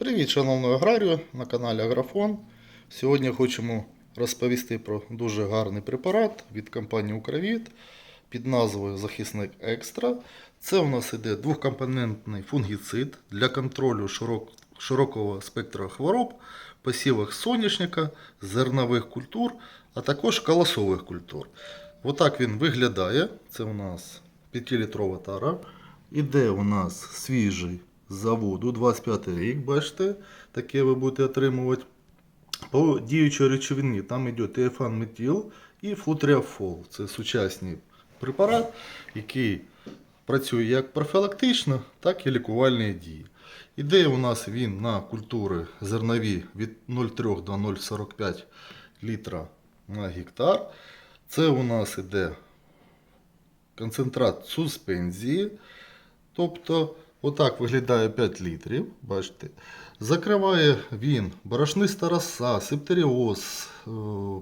Привіт, шановний аграрію на каналі Агрофон. Сьогодні хочемо розповісти про дуже гарний препарат від компанії Укравіт під назвою Захисник Екстра. Це у нас іде двохкомпонентний фунгіцид для контролю широк- широкого спектра хвороб, посівах соняшника, зернових культур, а також колосових культур. Отак він виглядає. Це у нас 5-літрова тара. Іде у нас свіжий заводу 25 рік, бачите, таке ви будете отримувати. По діючій речовині там йде тіафан метіл і флутріафол. Це сучасний препарат, який працює як профілактично, так і лікувальні дії. Іде у нас він на культури зернові від 0,3 до 0,45 літра на гектар. Це у нас іде концентрат суспензії. Тобто, отак виглядає 5 літрів. Бачите. Закриває він борошниста роса, септеріоз, е,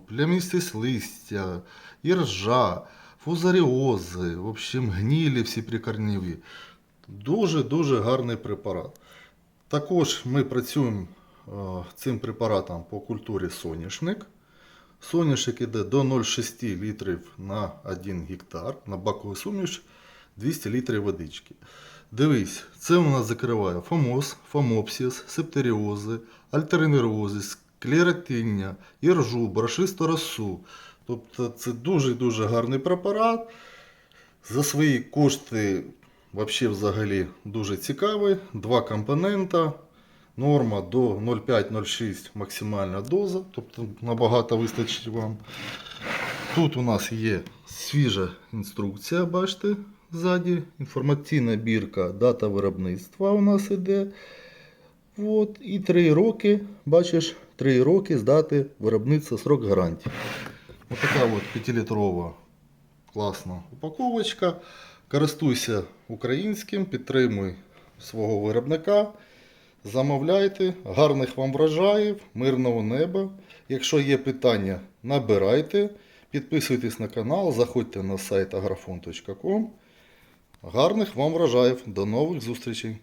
плямістість листя, іржа, фузаріози, в общем, гнілі всі прикорневі. Дуже-дуже гарний препарат. Також ми працюємо е, цим препаратом по культурі соняшник. Соняшник іде до 0,6 літрів на 1 гектар, на бакову суміш 200 літрів водички. Дивись, це у нас закриває фомоз, фомопсіс, септеріози, альтернерози, склеротиння, іржу, борошисту росу. Тобто це дуже-дуже гарний препарат. За свої кошти вообще взагалі дуже цікавий. Два компонента. Норма до 0,5-0,6 максимальна доза, тобто набагато вистачить вам. Тут у нас є свіжа інструкція, бачите, ззаді. Інформаційна бірка, дата виробництва у нас іде. От, і 3 роки, бачиш, 3 роки з дати виробництва срок гарантії. Ось така от 5-літрова класна упаковочка. Користуйся українським, підтримуй свого виробника. Замовляйте, гарних вам врожаїв, мирного неба. Якщо є питання, набирайте, підписуйтесь на канал, заходьте на сайт agrofon.com. Гарних вам врожаїв. До нових зустрічей!